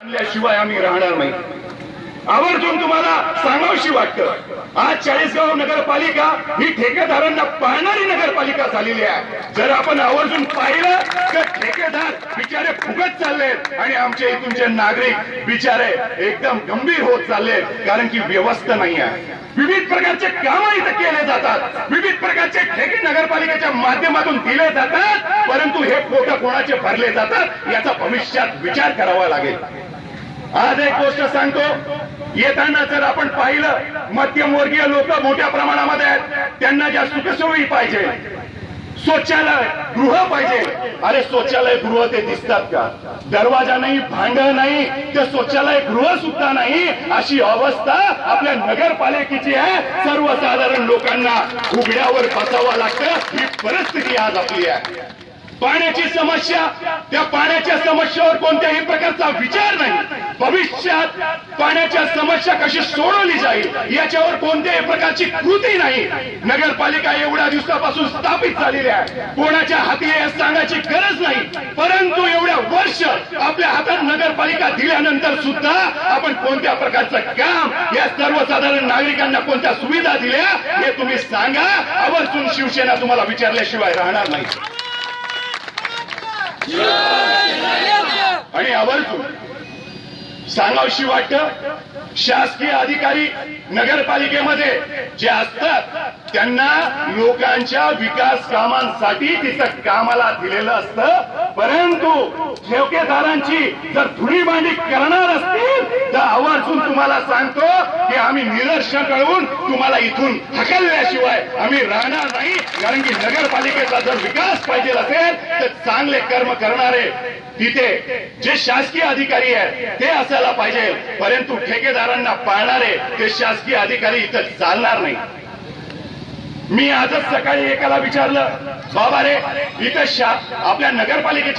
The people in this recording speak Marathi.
आणल्याशिवाय आम्ही राहणार नाही. आवर्जून तुम्हाला सांगावशी वाटतं. आज चाळीसगाव नगरपालिका ही ठेकेदारांना पाहणारी नगरपालिका झालेली आहे. जर आपण आवर्जून पाहिलं तर ठेकेदार बिचारे फुगत चाललेत आणि आमच्या इथूनचे नागरिक बिचारे एकदम गंभीर होत चाललेत कारण की व्यवस्था नाही आहे. विविध प्रकारचे काम इथं केले जातात. विविध प्रकारचे ठेके नगरपालिकेच्या माध्यमातून दिले जातात परंतु हे फोटो कोणाचे भरले जातात याचा भविष्यात विचार करावा लागेल. आज एक गोष्ट सांगतो. येताना जर आपण पाहिलं मध्यमवर्गीय लोक मोठ्या प्रमाणामध्ये आहेत त्यांना ज्या सुखसोयी पाहिजे. शौचालय गृह पाहिजे. अरे शौचालय गृह ते दिसतात का? दरवाजा नाही भांड नाही ते शौचालय गृह सुद्धा नाही. अशी अवस्था आपल्या नगरपालिकेची आहे. सर्वसाधारण लोकांना उघड्यावर बसावं लागतं. ही परिस्थिती आज आपली आहे. पाण्याची समस्या त्या पाण्याच्या समस्येवर कोणत्याही प्रकारचा विचार नाही. भविष्यात पाण्याच्या समस्या कशी सोडवली जाईल याच्यावर कोणत्याही प्रकारची कृती नाही. नगरपालिका एवढ्या दिवसापासून स्थापित झालेली आहे. कोणाच्या हाती हे सांगायची गरज नाही. परंतु एवढ्या वर्ष आपल्या हातात नगरपालिका दिल्यानंतर सुद्धा आपण कोणत्या प्रकारचं काम या सर्वसाधारण नागरिकांना कोणत्या सुविधा दिल्या हे तुम्ही सांगा. आवर्जून शिवसेना तुम्हाला विचारल्याशिवाय राहणार नाही. आवर्जून सांगावशी वाटत शासकीय अधिकारी नगरपालिकेमध्ये जे असतात त्यांना लोकांच्या विकास कामांसाठी तिचं कामाला दिलेलं असतं. परंतु ठेवकेदारांची जर धुणी मांडी करणार असतील तर आवर्जून तुम्हाला सांगतो की आम्ही निदर्शन कळवून तुम्हाला इथून हकलल्याशिवाय आम्ही राहणार नाही. कारण की नगरपालिकेचा जर विकास पाहिजे असेल तर चांगले कर्म करणारे तिथे जे शासकीय अधिकारी आहेत ते असायला पाहिजे. परंतु ठेकेदारांना पाळणारे ते शासकीय अधिकारी इथं चालणार नाही. मी आजच सकाळी एकाला विचारलं बाबा रे इथं आपल्या नगरपालिकेच्या